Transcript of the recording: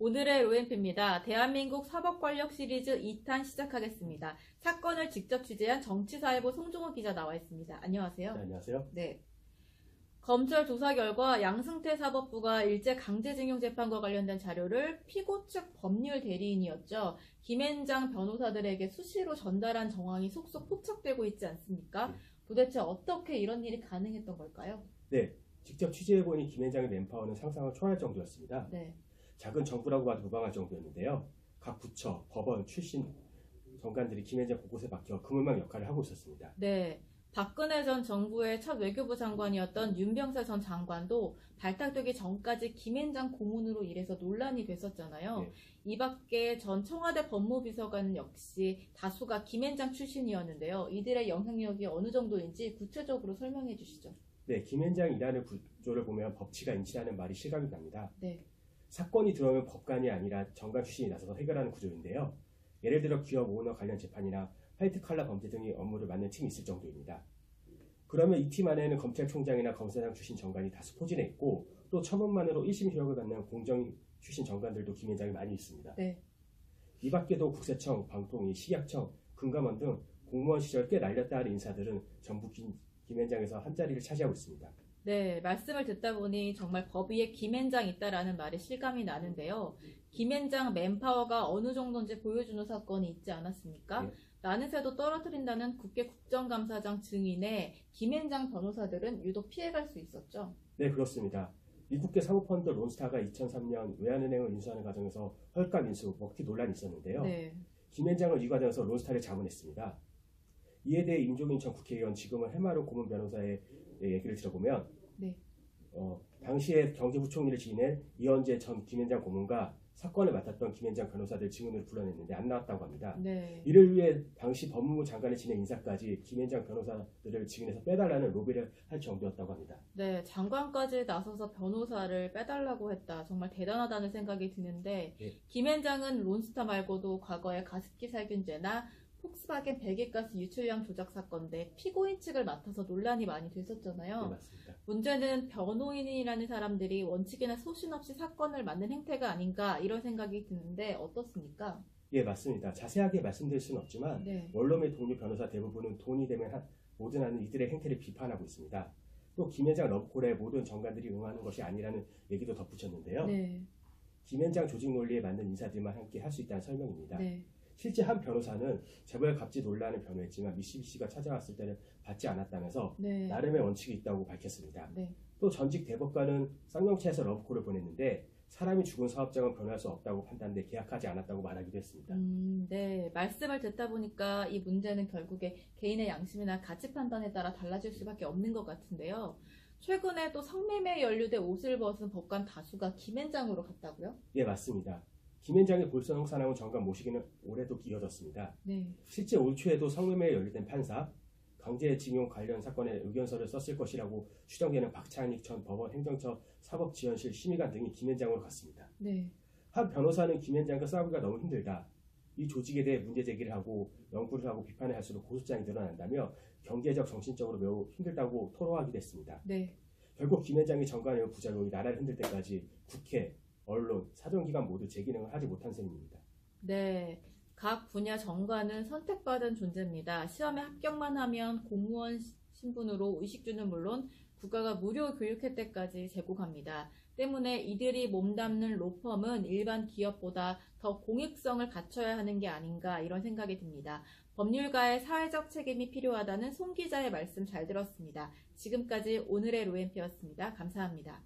오늘의 로엔피입니다. 대한민국 사법권력 시리즈 2탄 시작하겠습니다. 사건을 직접 취재한 정치사회부 송종호 기자 나와 있습니다. 안녕하세요. 네, 안녕하세요. 네. 검찰 조사 결과 양승태 사법부가 일제 강제징용 재판과 관련된 자료를 피고 측 법률 대리인이었죠. 김앤장 변호사들에게 수시로 전달한 정황이 속속 포착되고 있지 않습니까? 네. 도대체 어떻게 이런 일이 가능했던 걸까요? 네, 직접 취재해보니 김현장의 맨파워는 상상을 초월할 정도였습니다. 네. 작은 정부라고 봐도 무방할 정도였는데요. 각 부처, 법원, 출신 정관들이 김현장 곳곳에 박혀 그물망 역할을 하고 있었습니다. 네. 박근혜 전 정부의 첫 외교부 장관이었던 윤병세 전 장관도 발탁되기 전까지 김앤장 고문으로 일해서 논란이 됐었잖아요. 네. 이 밖에 전 청와대 법무비서관 역시 다수가 김앤장 출신이었는데요. 이들의 영향력이 어느 정도인지 구체적으로 설명해 주시죠. 네, 김현장 일하는 구조를 보면 법치가 인치라는 말이 실감이 납니다. 네. 사건이 들어오면 법관이 아니라 정관 출신이 나서서 해결하는 구조인데요. 예를 들어 기업 오너 관련 재판이나 화이트 칼라 범죄 등의 업무를 맡는 팀이 있을 정도입니다. 그러면 이 팀 안에는 검찰총장이나 검사장 출신 정관이 다수 포진해 있고 또 처분만으로 1심 효력을 받는 공정 출신 정관들도 김현장이 많이 있습니다. 네. 이 밖에도 국세청, 방통위, 식약청, 금감원 등 공무원 시절 꽤 날렸다 하는 인사들은 전부 김, 김 현장에서 한 자리를 차지하고 있습니다. 네, 말씀을 듣다 보니 정말 법 위에 김앤장 있다라는 말이 실감이 나는데요. 김앤장 맨파워가 어느 정도인지 보여주는 사건이 있지 않았습니까? 네. 나는 새도 떨어뜨린다는 국회 국정감사장 증인의 김앤장 변호사들은 유독 피해갈 수 있었죠. 네, 그렇습니다. 미국계 사모펀드 론스타가 2003년 외환은행을 인수하는 과정에서 헐값 인수, 먹튀 논란이 있었는데요. 네. 김현장을 이 과정에서 론스타를 자문했습니다. 이에 대해 임종인 전 국회의원 지금은 해마루 고문 변호사의 얘기를 들어보면 네. 어, 당시에 경제부총리를 지낸 이현재 전 김현장 고문과 사건을 맡았던 김현장 변호사들 증인을 불러냈는데 안 나왔다고 합니다. 네. 이를 위해 당시 법무부 장관을 지낸 인사까지 김현장 변호사들을 증인에서 빼달라는 로비를 할 정도였다고 합니다. 네, 장관까지 나서서 변호사를 빼달라고 했다. 정말 대단하다는 생각이 드는데, 예. 김앤장은 론스타 말고도 과거에 가습기 살균제나 폭스바겐 배기가스 유출량 조작 사건 대 피고인 측을 맡아서 논란이 많이 됐었잖아요. 네, 맞습니다. 문제는 변호인이라는 사람들이 원칙이나 소신 없이 사건을 맡는 행태가 아닌가 이런 생각이 드는데 어떻습니까? 예, 맞습니다. 자세하게 말씀드릴 수는 없지만 네. 원룸의 동료 변호사 대부분은 돈이 되면 하- 모든 하는 이들의 행태를 비판하고 있습니다. 또 김현장 러브콜에 모든 정관들이 응하는 것이 아니라는 얘기도 덧붙였는데요. 네. 김현장 조직 논리에 맞는 인사들만 함께 할 수 있다는 설명입니다. 네. 실제 한 변호사는 재벌 갑질 논란을 변호했지만 미쓰비시가 찾아왔을 때는 받지 않았다면서 네. 나름의 원칙이 있다고 밝혔습니다. 네. 또 전직 대법관은 쌍용차에서 러브콜을 보냈는데 사람이 죽은 사업장은 변호할 수 없다고 판단돼 계약하지 않았다고 말하기도 했습니다. 음, 네. 말씀을 듣다 보니까 이 문제는 결국에 개인의 양심이나 가치 판단에 따라 달라질 수밖에 없는 것 같은데요. 최근에 또 성매매에 연루돼 옷을 벗은 법관 다수가 김앤장으로 갔다고요? 예, 맞습니다. 김현장의 볼선 형사나온 정관 모시기는 올해도 이어졌습니다. 네. 실제 올 초에도 성매매에 연루된 판사, 강제징용 관련 사건에 의견서를 썼을 것이라고 추정되는 박창익 전 법원 행정처 사법지원실 심의관 등이 김현장으로 갔습니다. 네. 한 변호사는 김현장과 싸우기가 너무 힘들다. 이 조직에 대해 문제 제기를 하고 연구를 하고 비판을 할수록 고소장이 늘어난다며 경제적 정신적으로 매우 힘들다고 토로하기도 했습니다. 네. 결국 김현장의 정관의 부작용이 나라를 흔들 때까지 국회, 언론, 사정기관 모두 제 기능을 하지 못한 셈입니다. 네. 각 분야 정관은 선택받은 존재입니다. 시험에 합격만 하면 공무원 시- 신분으로 의식주는 물론 국가가 무료 교육 혜택까지 제공합니다. 때문에 이들이 몸담는 로펌은 일반 기업보다 더 공익성을 갖춰야 하는 게 아닌가 이런 생각이 듭니다. 법률가의 사회적 책임이 필요하다는 송 기자의 말씀 잘 들었습니다. 지금까지 오늘의 로엔피였습니다. 감사합니다.